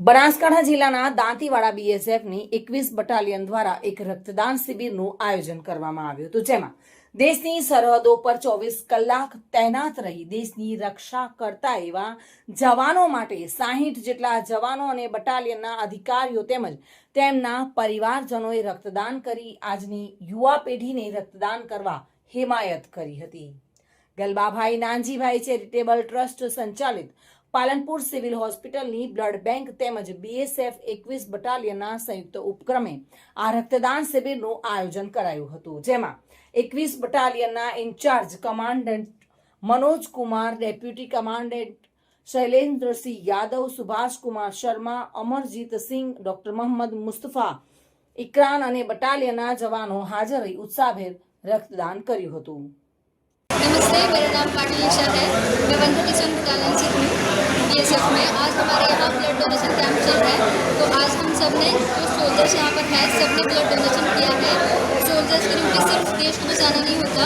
બનાસકાંઠા જિલ્લાના દાંતીવાડા બીએસએફની એકવીસ બટાલિયન દ્વારા એક રક્તદાન શિબિરનું આયોજન કરવામાં આવ્યું હતું, જેમાં દેશની સરહદો પર ચોવીસ કલાક તૈનાત રહી દેશની રક્ષા કરતા એવા જવાનો માટે સાહીઠ જેટલા જવાનો અને બટાલિયનના અધિકારીઓ તેમજ તેમના પરિવારજનોએ રક્તદાન કરી આજની યુવા પેઢીને રક્તદાન કરવા હિમાયત કરી હતી. ગલબાભાઈ નાનજીભાઈ ચેરિટેબલ ટ્રસ્ટ સંચાલિત પાલનપુર સિવિલ હોસ્પિટલની બ્લડ બેંક તેમજ બીએસએફ એકવીસ બટાલિયનના સંયુક્ત ઉપક્રમે આ રક્તદાન શિબિરનું આયોજન કરાયું હતું. જેમાં એકવીસ બટાલિયનના incharge commandant Manoj Kumar, deputy commandant Shailendrasinh Yadav Subhashkumar Sharma Amarjitsinh doctor Mohammad Mustafa Ikran અને બટાલિયનના જવાનો હાજર રહી ઉત્સાહભેર રક્તદાન કર્યું હતું. નમસ્તે, મેરા નામ પાટીલ નિશા હૈ મેં વંદુ કિશન બટાલિયન बटालियन से बी एस एफ़ में। आज हमारे यहाँ ब्लड डोनेशन कैंप चल रहा है। तो आज हम सबने जो सोल्जर्स यहाँ पर हैं सबने ब्लड डोनेशन किया है। सोल्जर्स की ड्यूटी सिर्फ़ देश को बचाना नहीं होता,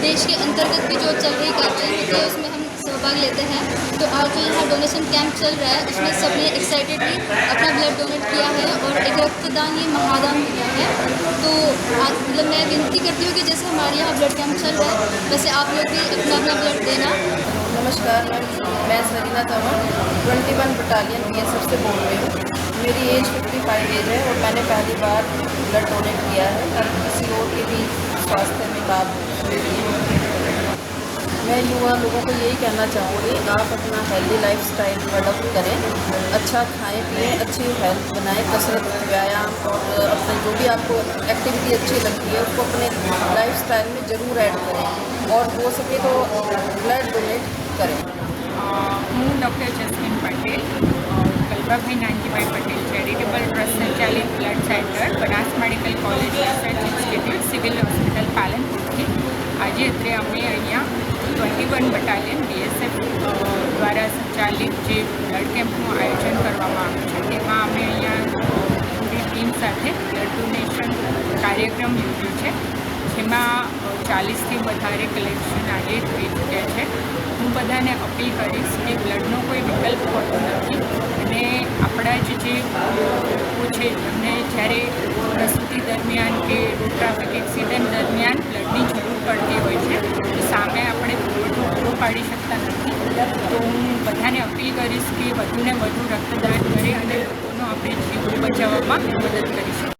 देश के अंतर्गत भी जो चल रही कार्रवाई होती है, उसमें हम सहभाग लेते हैं। तो आज जो यहाँ डोनेशन कैंप चल रहा है, उसमें सबने एक्साइटेडली अपना ब्लड डोनेट किया है और एक रक्तदान ये महादान किया है। तो आज मतलब मैं विनती करती हूँ कि जैसे हमारे यहाँ ब्लड कैंप चल रहा है, वैसे आप लोग भी अपना अपना ब्लड देना। नमस्कार, मैं मैं Sarina Tanwar twenty one battalion B S F से बोल रही हूँ। मेरी एज फिफ्टी फाइव एज है और मैंने पहली बार ब्लड डोनेट किया है ताकि किसी और के भी स्वास्थ्य में मिले मैं युवा लोगों को यही कहना चाहूँगी, आप अपना हेल्दी लाइफ स्टाइल डेवलप करें अच्छा खाएँ, पिएँ, अच्छी हेल्थ बनाएँ, कसरत, व्यायाम, और अपने जो भी आपको एक्टिविटी अच्छी लगती है, उसको अपने लाइफ स्टाइल में ज़रूर ऐड करें। और हो सके तो ब्लड डोनेट અ, હું doctor Jasmine Patel Kalpabhai Nanjibhai Patel charitable trust સંચાલિત blood centre Banas medical college research institute civil hospital પાલનપુરથી. આજે અત્રે અમે અહીંયા ટ્વેન્ટી વન બટાલિયન બીએસએફ દ્વારા સંચાલિત જે બ્લડ કેમ્પનું આયોજન કરવામાં આવ્યું છે તેમાં અમે અહીંયા પૂરી ટીમ સાથે બ્લડ ડોનેશન કાર્યક્રમ યોજ્યો છે. જેમાં ચાલીસથી વધારે કલેક્શન આજે થઈ ચૂક્યા છે. હું બધાને અપીલ કરીશ કે બ્લડનો કોઈ વિકલ્પ હોતો નથી અને આપણા જ જે લોકો છે, એમને જ્યારે પ્રસૂતિ દરમિયાન કે રોડ ટ્રાફિક એક્સિડન્ટ દરમિયાન બ્લડની જરૂર પડતી હોય છે, તો સામે આપણે પુરવઠો પૂરો પાડી શકતા નથી. તો હું બધાને અપીલ કરીશ કે વધુને વધુ રક્તદાન કરે અને લોકોનો આપણે જીવ બચાવવામાં મદદ કરી શકીએ